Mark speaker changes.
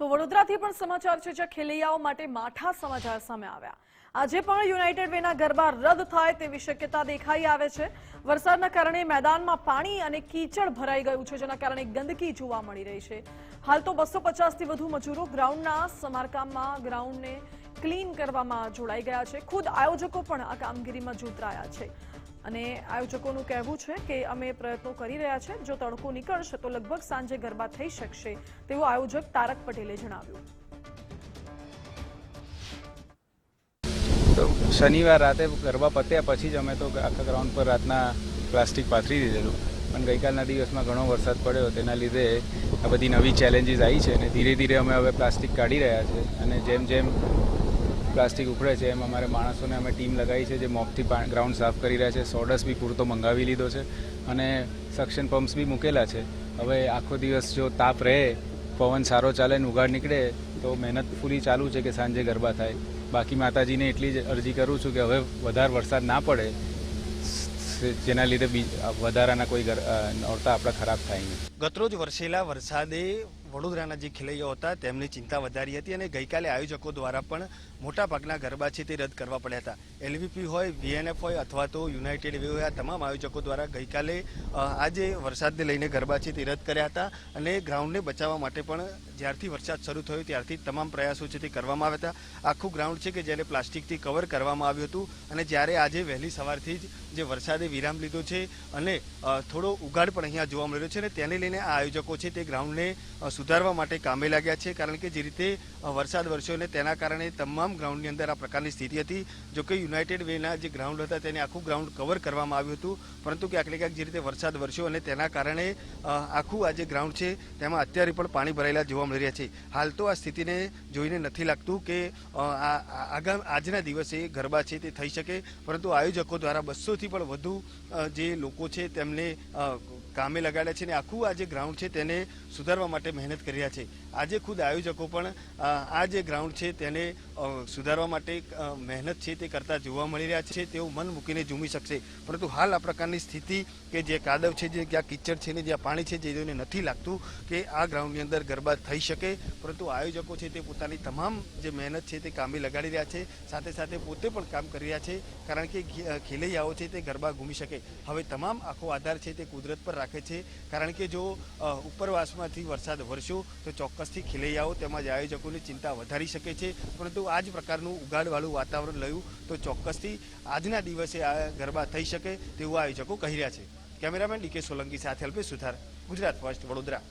Speaker 1: તો વડોદરાથી પણ સમાચાર છે જ્યાં ખેલૈયાઓ માટે માઠા સમાચાર સામે આવ્યા. આજે પણ યુનાઇટેડ વેના ગરબા રદ થાય તેવી શક્યતા દેખાઈ આવે છે. વરસાદના કારણે મેદાનમાં પાણી અને કીચડ ભરાઈ ગયું છે, જેના કારણે ગંદકી જોવા મળી રહી છે. હાલ તો બસો પચાસથી વધુ મજૂરો ગ્રાઉન્ડના સમારકામમાં ગ્રાઉન્ડને ક્લીન કરવામાં જોડાઈ ગયા છે. ખુદ આયોજકો પણ આ કામગીરીમાં જોતરાયા છે. અને આયોજકોનું કહેવું છે કે અમે પ્રયત્નો કરી રહ્યા છે. જો તડકો નીકળશે તો લગભગ સાંજે ગરબા થઈ શકશે, તેવું આયોજક તારક પટેલે જણાવ્યું.
Speaker 2: શનિવાર રાતે ગરબા પત્યા પછી જ અમે તો આખા ગ્રાઉન્ડ પર રાતના પ્લાસ્ટિક પાથરી દીધેલું. પણ ગઈકાલના દિવસમાં ઘણો વરસાદ પડ્યો, તેના લીધે આ બધી નવી ચેલેન્જીસ આવી છે અને ધીરે ધીરે અમે હવે પ્લાસ્ટિક કાઢી રહ્યા છે. અને જેમ જેમ પ્લાસ્ટિક ઉખડે છે, એમ અમારે માણસોને અમે ટીમ લગાવી છે, જે મોપથી ગ્રાઉન્ડ સાફ કરી રહ્યા છે. સોડસ બી પૂરતો મંગાવી લીધો છે અને સક્શન પમ્પ્સ બી મૂકેલા છે. હવે આખો દિવસ જો તાપ રહે, પવન સારો ચાલે ને ઉગાડ નીકળે, તો મહેનત પૂરી ચાલુ છે કે સાંજે ગરબા થાય. બાકી માતાજીને એટલી જ અરજી કરું છું કે હવે વધારે વરસાદ ના પડે, જેના લીધે વધારાના કોઈ નોરતા આપણા ખરાબ થાય નહીં.
Speaker 3: ગતરોજ વરસેલા વરસાદે વડોદરાના જે ખેલૈયાઓ હતા, તેમની ચિંતા વધારી હતી અને ગઈકાલે આયોજકો દ્વારા પણ મોટા ભાગના ગરબા છે તે રદ કરવા પડ્યા હતા. એલવીપી હોય વીએનએફ હોય અથવા તો યુનાઇટેડ વે હોય, આ તમામ આયોજકો દ્વારા ગઈકાલે આજે વરસાદને લઈને ગરબા છે તે રદ કર્યા હતા અને ગ્રાઉન્ડને બચાવવા માટે પણ જ્યારથી વરસાદ શરૂ થયો ત્યારથી તમામ પ્રયાસો છે તે કરવામાં આવ્યા હતા. આખું ગ્રાઉન્ડ છે કે જેને પ્લાસ્ટિકથી કવર કરવામાં આવ્યું હતું અને જ્યારે આજે વહેલી સવારથી જ જે વરસાદે વિરામ લીધો છે અને થોડો ઉગાડ પણ અહીંયા જોવા મળી રહ્યો છે અને તેને લઈને આ આયોજકો છે તે ગ્રાઉન્ડને સુધારવા માટે કામે લાગ્યા છે, કારણ કે જે રીતે વરસાદ વરસ્યો અને તેના કારણે તમામ ગ્રાઉન્ડની અંદર આ પ્રકારની સ્થિતિ હતી. જો કે યુનાઇટેડ વેના જે ગ્રાઉન્ડ હતા તેને આખું ગ્રાઉન્ડ કવર કરવામાં આવ્યું હતું. પરંતુ ક્યાંક ને ક્યાંક જે રીતે વરસાદ વરસ્યો અને તેના કારણે આખું આ જે ગ્રાઉન્ડ છે, તેમાં અત્યારે પણ પાણી ભરાયેલા જોવા મળી રહ્યા છે. હાલ તો આ સ્થિતિને જોઈને નથી લાગતું કે આગામ આજના દિવસે ગરબા છે તે થઈ શકે. પરંતુ આયોજકો દ્વારા બસોથી પણ વધુ જે લોકો છે તેમને કામે લગાડ્યા છે અને આખું આ જે ગ્રાઉન્ડ છે તેને સુધારવા માટે મહેનત કરી રહ્યા છે. આજે ખુદ આયોજકો પણ આ જે ગ્રાઉન્ડ છે તેને સુધારવા માટે મહેનત છે તે કરતા જોવા મળી રહ્યા છે. તેઓ મન મૂકીને ઝૂમી શકશે. પરંતુ હાલ આ પ્રકારની સ્થિતિ કે જે કાદવ છે, જે જ્યાં કિચડ છે ને જ્યાં પાણી છે, જે તેઓને નથી લાગતું કે આ ગ્રાઉન્ડની અંદર ગરબા થઈ શકે. પરંતુ આયોજકો છે તે પોતાની તમામ જે મહેનત છે તે કામે લગાડી રહ્યા છે. સાથે સાથે પોતે પણ કામ કરી રહ્યા છે, કારણ કે ખેલૈયાઓ છે તે ગરબા ઘૂમી શકે. હવે તમામ આખો આધાર છે તે કુદરત પર રાખે છે. કારણ કે જો ઉપરવાસમાંથી વરસાદ વરસ્યો તો ચોક્કસથી ખેલૈયાઓ તેમજ આયોજકોની ચિંતા વધારી શકે છે. પરંતુ આ જ પ્રકારનું ઉગાડવાળું વાતાવરણ લયું તો ચોક્કસથી આજના દિવસે આ ગરબા થઈ શકે તેવું આયોજકો કહી રહ્યા છે. કેમેરામેન ડીકે સોલંકી સાથે અલ્પેશ સુથાર, ગુજરાત ફર્સ્ટ વડોદરા.